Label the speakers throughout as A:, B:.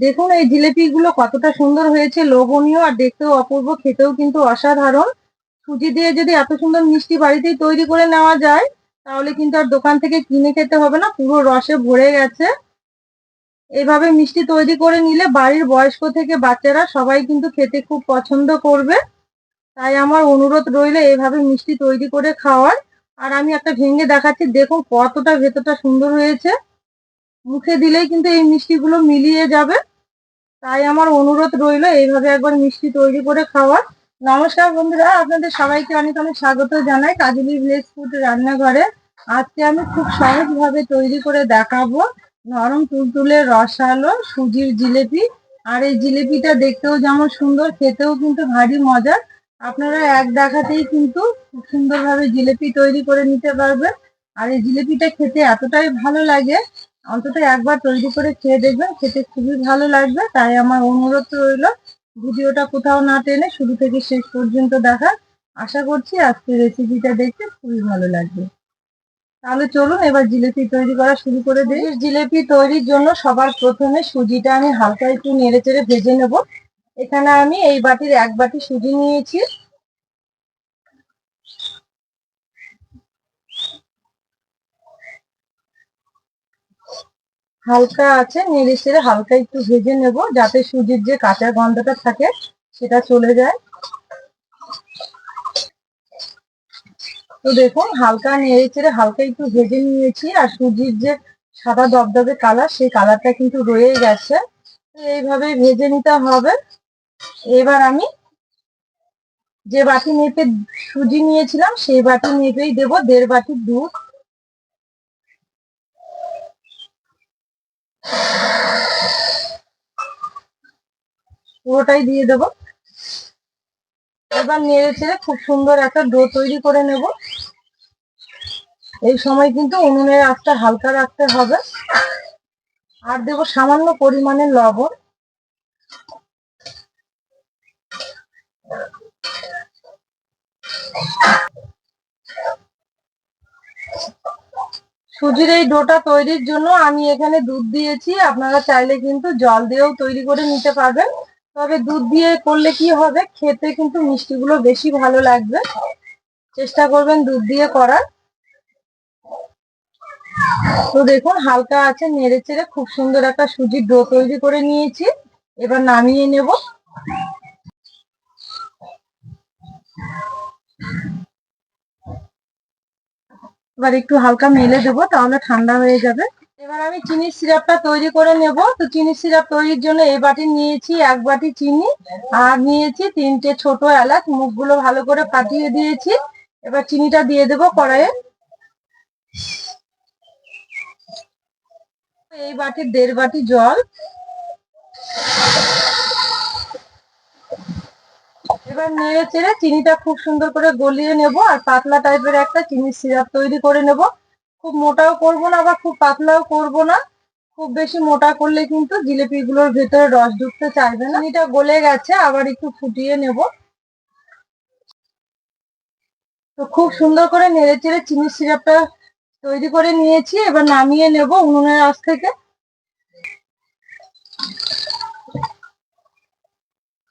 A: দেখুন, এই জিলেপি গুলো কতটা সুন্দর হয়েছে, লোভনীয় আর দেখতেও অপূর্ব, খেতেও কিন্তু অসাধারণ। সুজি দিয়ে যদি এত সুন্দর মিষ্টি বাড়িতেই তৈরি করে নেওয়া যায়, তাহলে কিন্তু আর দোকান থেকে কিনে খেতে হবে না, পুরো রসে ভরে গেছে। এভাবে মিষ্টি তৈরি করে নিলে বাড়ির বয়স্ক থেকে বাচ্চারা সবাই কিন্তু খেতে খুব পছন্দ করবে। তাই আমার অনুরোধ রইলে এভাবে মিষ্টি তৈরি করে খাওয়ার। আর আমি একটা ভেঙে দেখাচ্ছি, দেখুন কতটা ভেতরটা সুন্দর হয়েছে। মুখে দিলেই কিন্তু এই মিষ্টিগুলো মিলিয়ে যাবে। তাই আমার অনুরোধ রইল এইভাবে একবার মিষ্টি তৈরি করে খাওয়ার। নমস্কার বন্ধুরা, আপনাদের সবাইকে অনেক অনেক স্বাগত জানাই কাজলি ভিলেজ ফুড রান্নাঘরে। আজকে আমি খুব সহজভাবে তৈরি করে দেখাবো নরম তুলতুলে রসালো সুজির জিলেপি। আর এই জিলেপিটা দেখতেও যেমন সুন্দর, খেতেও কিন্তু ভারী মজার। আপনারা এক দেখাতেই কিন্তু খুব সুন্দরভাবে জিলেপি তৈরি করে নিতে পারবেন। আর এই জিলেপিটা খেতে এতটাই ভালো লাগে অন্তত একবার তৈরি করে খেয়ে দেখবেন, খেতে খুবই ভালো লাগবে। তাই আমার অনুরোধ রইল, ভিডিওটা কোথাও না টেনে শুরু থেকে শেষ পর্যন্ত দেখা আশা করছি আজকে রেসিপিটা দেখতে খুবই ভালো লাগবে। তাহলে চলুন এবার জিলেপি তৈরি করা শুরু করে দিই। জিলেপি তৈরির জন্য সবার প্রথমে সুজিটা আমি হালকা একটু নেড়ে চেড়ে ভেজে নেব। এখানে আমি এই বাটির এক বাটি সুজি নিয়েছি। হালকা আছে, নেড়ে চেড়ে হালকা একটু ভেজে নেব, যাতে সুজির যে কাঁচা গন্ধটা থাকে, সেটা চলে যায়। তো দেখুন, হালকা নেড়ে চেড়ে হালকা একটু ভেজে নিয়েছি, আর সুজির যে সাদা দবদবে কালার, সেই কালারটা কিন্তু রয়ে গেছে। এইভাবে ভেজে নিতে হবে। এবার আমি যে বাটি মেপে সুজি নিয়েছিলাম, সেই বাটি মেপেই দেবো দেড় বাটি দুধ। পুরোটাই দিয়ে দেবো। এবার নেড়ে ছেড়ে খুব সুন্দর একটা ডো তৈরি করে নেব। এই সময় কিন্তু উনুনের আঁচটা হালকা রাখতে হবে। আর দেবো সামান্য পরিমাণে লবণ। সুজির এই ডোটা তৈরির জন্য আমি এখানে দুধ দিয়েছি। আপনারা চাইলে কিন্তু জল দিয়েও তৈরি করে নিতে পারবেন। তবে দুধ দিয়ে করলে কি হবে? খেতে কিন্তু মিষ্টিগুলো বেশি ভালো লাগবে। চেষ্টা করবেন দুধ দিয়ে করার। তো দেখুন, হালকা আছে, নেড়ে চেড়ে খুব সুন্দর একটা সুজির ডো তৈরি করে নিয়েছি। এবার নামিয়ে নেব। এবার একটু হালকা মেলে দেবো, তাহলে ঠান্ডা হয়ে যাবে। এবার আমি চিনির সিরাপটা তৈরি করে নেব। তো চিনির সিরাপ তৈরির জন্য এই বাটি নিয়েছি, এক বাটি চিনি, আর নিয়েছি তিনটে ছোট এলাচ। মুখগুলো ভালো করে ফাটিয়ে দিয়েছি। এবার চিনিটা দিয়ে দেবো কড়াইয়ে। এই বাটির দেড় বাটি জল। এবার নেড়ে চেড়ে চিনিটা খুব সুন্দর করে গলিয়ে নেব আর পাতলা টাইপের একটা চিনির সিরাপ তৈরি করে নেব। খুব মোটাও করব না আবার খুব পাতলাও করব না। খুব বেশি মোটা করলে কিন্তু জিলিপিগুলোর ভেতরে রস ঢুকতে চাইবে না। চিনিটা গলে গেছে, আবার একটু ফুটিয়ে নেব। তো খুব সুন্দর করে নেড়ে চেড়ে চিনির সিরাপটা তৈরি করে নিয়েছি। এবার নামিয়ে নেব উনুনের আঁচ থেকে।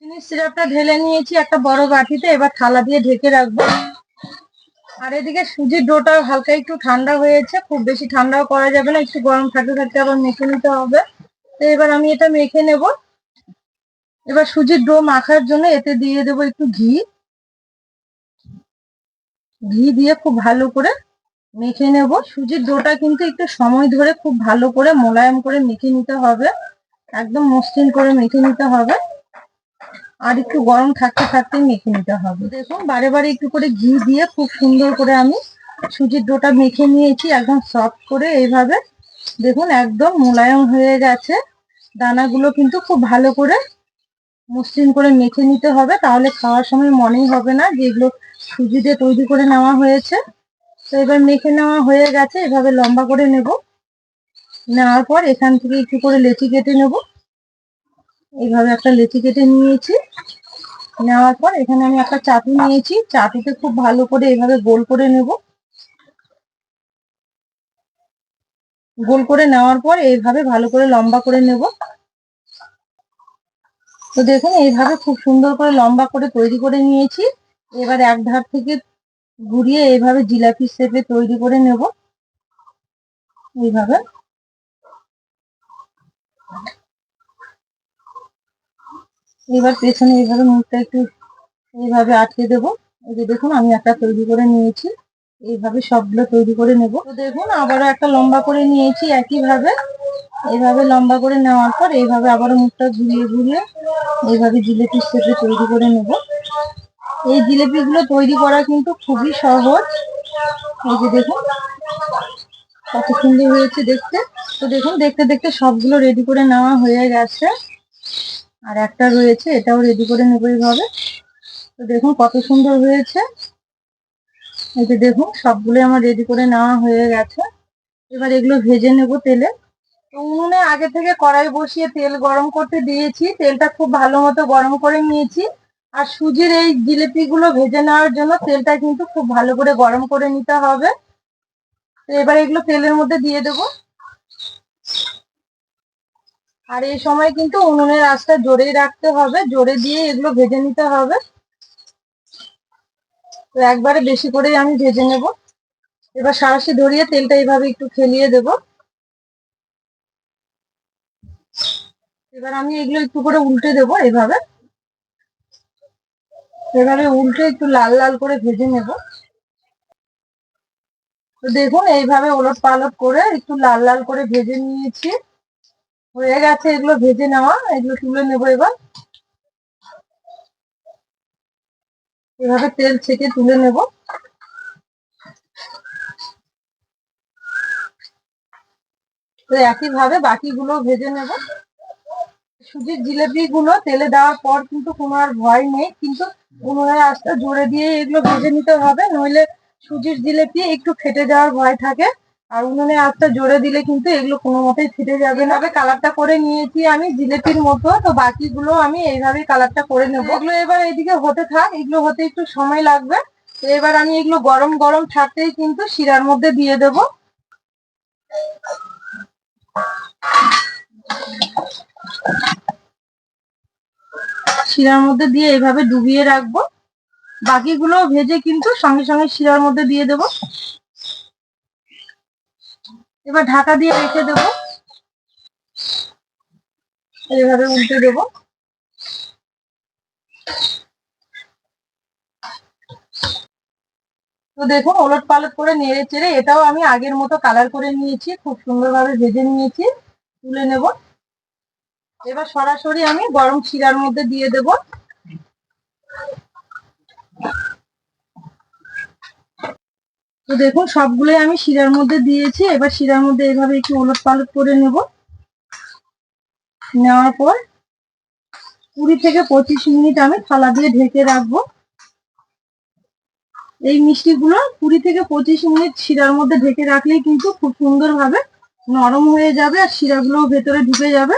A: চিনির সিরাপটা ঢেলে নিয়েছি একটা বড় বাটিতে, এবার থালা দিয়ে ঢেকে রাখব। আর এদিকে সুজির ডোটা হালকা একটু ঠান্ডা হয়েছে, খুব বেশি ঠান্ডাও করা যাবে না, একটু গরম থাকতে থাকতে আবার মেখে নিতে হবে। তো এবার আমি এটা মেখে নেব। এবার সুজির ডো মাখার জন্য এতে দিয়ে দেবো একটু ঘি। ঘি দিয়ে খুব ভালো করে মেখে নেব। সুজির ডোটা কিন্তু একটু সময় ধরে খুব ভালো করে মোলায়েম করে মেখে নিতে হবে। একদম মসৃণ করে মেখে নিতে হবে। আর একটু গরম থাকতে থাকতে মেখে নিতে হবে। দেখুন, বারে বারে একটু করে ঘি দিয়ে খুব সুন্দর করে আমি সুজির ডোটা মেখে নিয়েছি, একদম সফট করে এইভাবে। দেখুন, একদম মোলায়ম হয়ে গেছে। দানাগুলো কিন্তু খুব ভালো করে মসৃণ করে মেখে নিতে হবে, তাহলে খাওয়ার সময় মনেই হবে না যে এগুলো সুজি দিয়ে তৈরি করে নেওয়া হয়েছে। তো এবার মেখে নেওয়া হয়ে গেছে, এভাবে লম্বা করে নেব। নেওয়ার পর এখান থেকে একটু করে লেচি কেটে নেব। এইভাবে একটা লেচি কেটে নিয়েছি। নেওয়ার পর এখানে আমি একটা চাটু নিয়েছি। চাটুতে খুব ভালো করে এভাবে গোল করে নেব। গোল করে নেওয়ার পর এইভাবে ভালো করে লম্বা করে নেব। তো দেখুন, এইভাবে খুব সুন্দর করে লম্বা করে তৈরি করে নিয়েছি। এবার এক ধার থেকে ঘুরিয়ে এইভাবে জিলাপি শেপে তৈরি করে নেব। এইভাবে। এবার পেছনে এইভাবে মুখটা একটু এইভাবে আটকে দেব। এই যে দেখুন, আমি একটা তৈরি করে নিয়েছি। এইভাবে সবগুলো তৈরি করে নেব। দেখুন, আবারও একটা লম্বা করে নিয়েছি একইভাবে। এইভাবে লম্বা করে নেওয়ার পর এইভাবে আবারও মুখটা ঘুরিয়ে ঘুরিয়ে এইভাবে জিলেপির শেপে তৈরি করে নেব। এই জিলেপিগুলো তৈরি করা কিন্তু খুবই সহজ। এই যে দেখুন, কত সুন্দর হয়েছে দেখতে। তো দেখুন, দেখতে দেখতে সবগুলো রেডি করে নেওয়া হয়ে গেছে। আর একটা রয়েছে, এটাও রেডি করে নেব এইভাবে। তো দেখুন কত সুন্দর হয়েছে। এই যে দেখুন সবগুলো আমার রেডি করে নেওয়া হয়ে গেছে। এবার এগুলো ভেজে নেব তেলে। তো উনুনে আগে থেকে কড়াই বসিয়ে তেল গরম করতে দিয়েছি। তেলটা খুব ভালো মতো গরম করে নিয়েছি। আর সুজির এই জিলিপিগুলো ভেজে নেওয়ার জন্য তেলটা কিন্তু খুব ভালো করে গরম করে নিতে হবে। তো এবার এগুলো তেলের মধ্যে দিয়ে দেবো। আর এই সময় কিন্তু উনুনের আঁচটা জোরেই রাখতে হবে, জোরে দিয়ে এগুলো ভেজে নিতে হবে। তো একবারে বেশি করেই আমি ভেজে নেব। এবার সারাশি ধরিয়ে তেলটা এইভাবে একটু খেলিয়ে দেব। এবার আমি এগুলো একটু করে উল্টে দেব এইভাবে। এভাবে উল্টে একটু লাল লাল করে ভেজে নেব। তো দেখুন এইভাবে ওলট পালট করে একটু লাল লাল করে ভেজে নিয়েছি। হয়ে গেছে, এগুলো ভেজে নেওয়া, এগুলো তুলে নেব এবার। এভাবে তেল ছেঁকে তুলে নেব। তো একইভাবে বাকিগুলো ভেজে নেব। সুজির জিলেপি গুলো তেলে দেওয়ার পর কিন্তু কোনো আর ভয় নেই, কিন্তু উনুনের আস্তে জোরে দিয়ে এগুলো ভেজে নিতে হবে, নইলে সুজির জিলেপি একটু ফেটে যাওয়ার ভয় থাকে। আর উনুনে আস্তে জোরে দিলে কিন্তু এগুলো কোনো মতেই ফেটে যাবে না। তবে কালারটা করে নিয়েছি আমি জিলেপির মতো, তো বাকিগুলো আমি এইভাবে কালারটা করে নেব। এগুলো এবার এইদিকে হতে থাক, এগুলো হতে একটু সময় লাগবে। তো এবার আমি এগুলো গরম গরম থাকতেই কিন্তু শিরার মধ্যে দিয়ে দেব। শিরার মধ্যে দিয়ে এইভাবে ডুবিয়ে রাখব। বাকিগুলো ভেজে কিন্তু সঙ্গে সঙ্গে শিরার মধ্যে দিয়ে দেব। এবার ঢাকা দিয়ে রেখে দেব। এইভাবে উল্টে দেব। তো দেখুন, ওলট পালট করে নেড়ে চেড়ে এটাও আমি আগের মতো কালার করে নিয়েছি, খুব সুন্দরভাবে ভেজে নিয়েছি, তুলে নেব। এবার সরাসরি আমি গরম শিরার মধ্যে দিয়ে দেব। তো দেখুন, সবগুলোই আমি শিরার মধ্যে দিয়েছি। এবার শিরার মধ্যে এভাবে একটু ওলট পালট করে নেব। নেওয়ার পর কুড়ি থেকে পঁচিশ মিনিট আমি থালা দিয়ে ঢেকে রাখব। এই মিষ্টিগুলো কুড়ি থেকে পঁচিশ মিনিট শিরার মধ্যে ঢেকে রাখলেই কিন্তু খুব সুন্দরভাবে নরম হয়ে যাবে আর শিরাগুলো ভেতরে ঢুকে যাবে।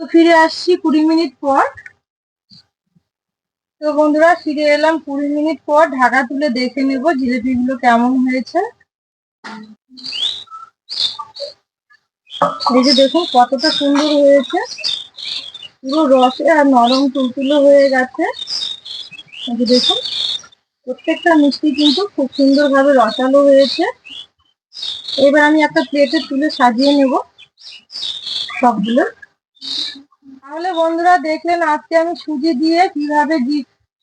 A: তো ফিরে আসছি কুড়ি মিনিট পর। তো বন্ধুরা, ফিরে এলাম কুড়ি মিনিট পর। ঢাকা তুলে দেখে নেব জিলেপিগুলো কেমন হয়েছে। এই যে দেখুন, কতটা সুন্দর হয়েছে। পুরো রসে আর নরম তুলতুলো হয়ে গেছে। দেখুন, প্রত্যেকটা মিষ্টি কিন্তু খুব সুন্দরভাবে রসালো হয়েছে। এবার আমি একটা প্লেটে তুলে সাজিয়ে নেব সবগুলো। তাহলে বন্ধুরা, দেখলেন আজকে আমি সুজি দিয়ে কীভাবে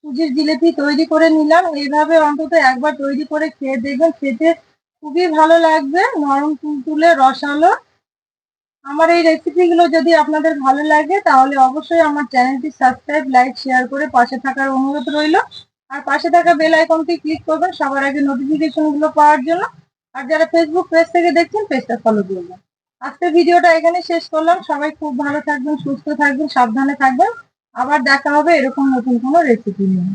A: সুজির জিলিপি তৈরি করে নিলাম। এইভাবে অন্তত একবার তৈরি করে খেয়ে দেখবেন, খেতে খুবই ভালো লাগবে, নরম তুলতুলে, রসালো। আমার এই রেসিপিগুলো যদি আপনাদের ভালো লাগে, তাহলে অবশ্যই আমার চ্যানেলটি সাবস্ক্রাইব, লাইক, শেয়ার করে পাশে থাকার অনুরোধ রইল। আর পাশে থাকা বেল আইকনটি ক্লিক করবেন সবার আগে নোটিফিকেশনগুলো পাওয়ার জন্য। আর যারা ফেসবুক পেজ থেকে দেখছেন পেজটা ফলো করবেন আজকে ভিডিওটা এখানে শেষ করলাম। সবাই খুব ভালো থাকবেন, সুস্থ থাকবেন, সাবধানে থাকবেন। আবার দেখা হবে এরকম নতুন কোনো রেসিপি নিয়ে।